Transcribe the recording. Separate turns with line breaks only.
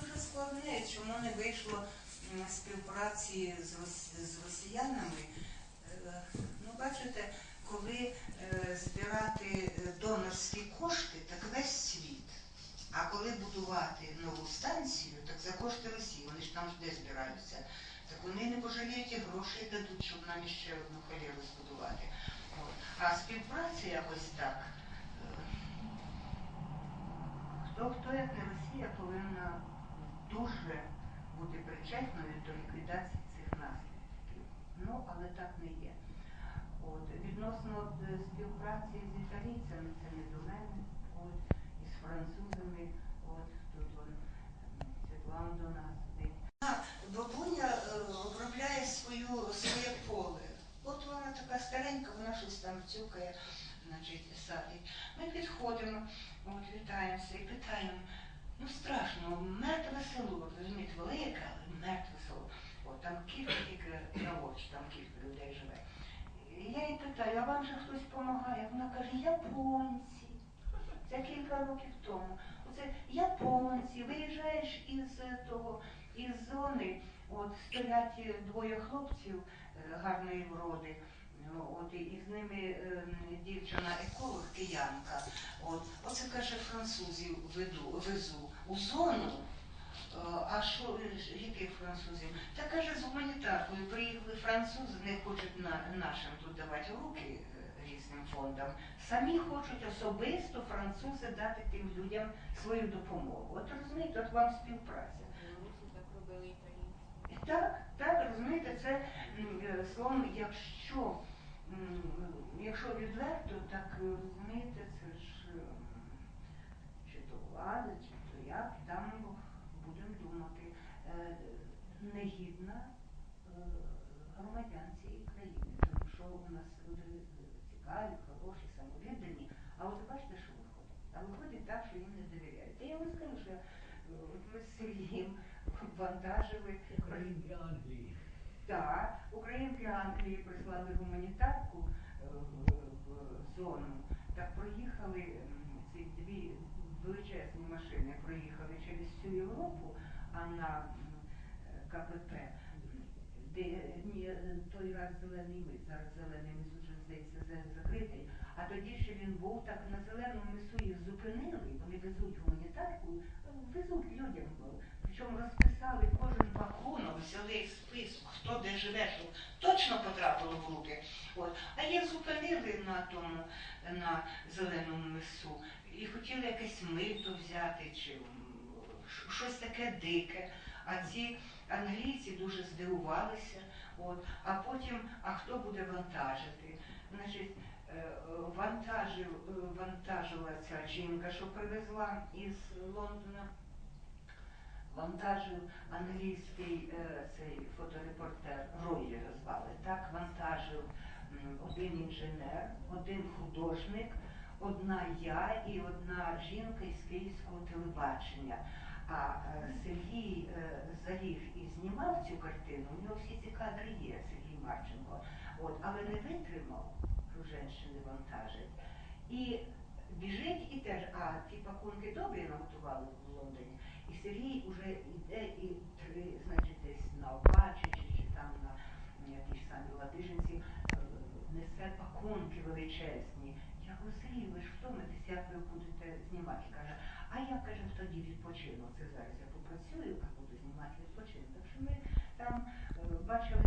дуже складне, чому не вийшло співпраці з, з росіянами. Е, Ну, бачите, коли е, збирати е, донорські кошти, так весь світ. А коли будувати нову станцію, так за кошти Росії, вони ж там де збираються. Так вони не пожаліють і грошей дадуть, щоб нам ще одну холєру збудувати. А співпраця якось так. Хто хто як не Росія повинна дуже бути причетною до ліквідації цих наслідків. Ну, але так не є. От, відносно е, співпраці з італійцями, це не до мене, от, і з французами, от тут Світлана до нас сидить. Бабуня е, обробляє свою, своє поле. От вона така старенька, вона щось там цюкає, значить, садить. Ми підходимо, от, вітаємося і питаємо, ну страшно, мертве село, розумієте, велике, але мертве село. От там кілька тільки на там кілька людей живе. Я її питаю, а вам же хтось допомагає? Вона каже, японці. Це кілька років тому. Оце японці, виїжджаєш із е, того, із зони, от стоять е, двоє хлопців е, гарної вроди. От і, з ними е, дівчина еколог, киянка. От, оце каже, французів веду, везу у зону. Е, А що е, яких французів? Та каже, з гуманітаркою приїхали французи, не хочуть на, нашим тут давати руки е, різним фондам. Самі хочуть особисто французи дати тим людям свою допомогу. От розумієте, от вам співпраця.
Так.
Так, розумієте, це словом, якщо, якщо відверто, так е, розумієте, це ж е, чи то влада, чи то як, там будемо думати, е, негідна громадян цієї країни, тому що у нас люди цікаві, хороші, самовіддані, а от бачите, що виходить? А виходить так, що їм не довіряють. Та я вам скажу, що от ми з Сергієм вантажили
Українки Англії.
Так, українки Англії прислали гуманітарку е, в, зону. Так проїхали ці дві величезні машини, проїхали через всю Європу, а на е, КПП, де ні, той раз зелений мис, зараз зелений мис уже здається закритий. А тоді ще він був так на зеленому мису їх зупинили, вони везуть гуманітарку, везуть людям. Причому розписали взяли список, хто де живе, щоб точно потрапило в руки. От. А їх зупинили на тому, на зеленому мису і хотіли якесь мито взяти чи щось таке дике. А ці англійці дуже здивувалися. От. А потім, а хто буде вантажити? Значить, е, вантажив, е, вантажила ця жінка, що привезла із Лондона вантажив англійський е, цей фоторепортер, Рой його звали, так, вантажив один інженер, один художник, одна я і одна жінка із київського телебачення. А е, Сергій е, заліг і знімав цю картину, у нього всі ці кадри є, Сергій Марченко, от, але не витримав, що женщини вантажать. І біжить і теж, а ті пакунки добрі наготували в Лондоні. І Сергій вже йде і значить, десь на Опачі чи, чи там на якійсь самій Ладижинці е, несе пакунки величезні. Я кажу, Сергій, ви ж втомитесь, як ви будете знімати? Каже, а я каже, тоді відпочину. Це зараз я попрацюю, а буду знімати відпочину. Так що ми там е, бачили